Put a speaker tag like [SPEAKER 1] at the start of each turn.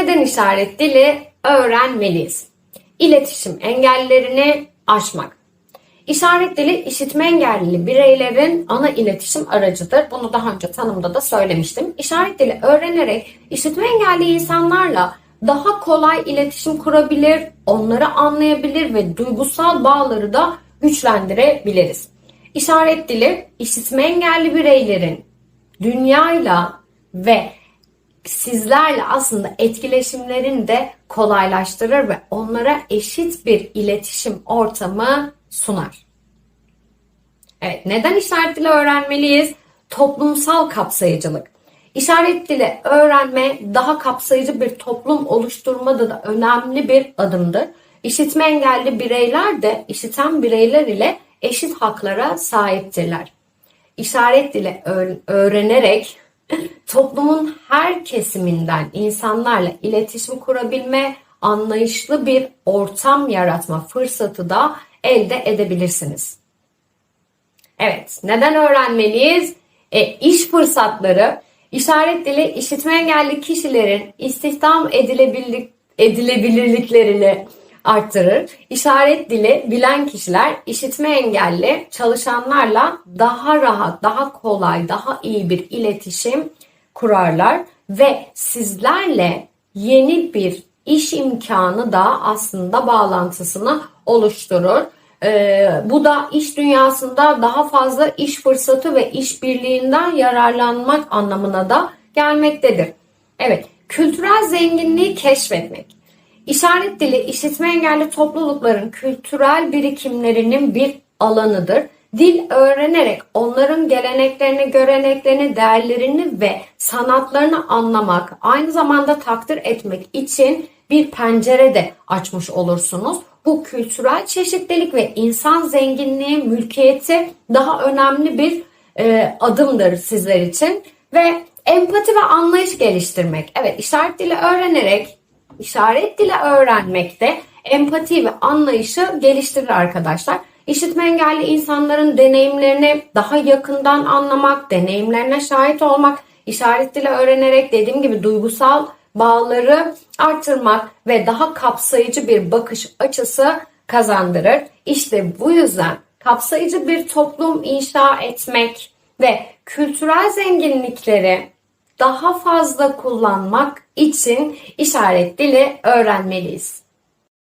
[SPEAKER 1] neden işaret dili öğrenmeliyiz? İletişim engellerini aşmak. İşaret dili işitme engelli bireylerin ana iletişim aracıdır. Bunu daha önce tanımda da söylemiştim. İşaret dili öğrenerek işitme engelli insanlarla daha kolay iletişim kurabilir, onları anlayabilir ve duygusal bağları da güçlendirebiliriz. İşaret dili işitme engelli bireylerin dünyayla ve sizlerle aslında etkileşimlerini de kolaylaştırır ve onlara eşit bir iletişim ortamı sunar. Evet, neden işaret dili öğrenmeliyiz? Toplumsal kapsayıcılık. İşaret dili öğrenme daha kapsayıcı bir toplum oluşturmada da önemli bir adımdır. İşitme engelli bireyler de işiten bireyler ile eşit haklara sahiptirler. İşaret dili öğrenerek toplumun her kesiminden insanlarla iletişim kurabilme, anlayışlı bir ortam yaratma fırsatı da elde edebilirsiniz. Evet, neden öğrenmeliyiz? E, iş fırsatları, işaret dili işitme engelli kişilerin istihdam edilebilir, edilebilirliklerini arttırır. İşaret dili bilen kişiler işitme engelli çalışanlarla daha rahat, daha kolay, daha iyi bir iletişim kurarlar ve sizlerle yeni bir iş imkanı da aslında bağlantısını oluşturur. Ee, bu da iş dünyasında daha fazla iş fırsatı ve işbirliğinden yararlanmak anlamına da gelmektedir. Evet, kültürel zenginliği keşfetmek. İşaret dili işitme engelli toplulukların kültürel birikimlerinin bir alanıdır. Dil öğrenerek onların geleneklerini, göreneklerini, değerlerini ve sanatlarını anlamak, aynı zamanda takdir etmek için bir pencere de açmış olursunuz. Bu kültürel çeşitlilik ve insan zenginliği, mülkiyeti daha önemli bir e, adımdır sizler için. Ve empati ve anlayış geliştirmek. Evet işaret dili öğrenerek, işaret dili öğrenmekte empati ve anlayışı geliştirir arkadaşlar. İşitme engelli insanların deneyimlerini daha yakından anlamak, deneyimlerine şahit olmak, işaret dili öğrenerek dediğim gibi duygusal bağları artırmak ve daha kapsayıcı bir bakış açısı kazandırır. İşte bu yüzden kapsayıcı bir toplum inşa etmek ve kültürel zenginlikleri daha fazla kullanmak için işaret dili öğrenmeliyiz.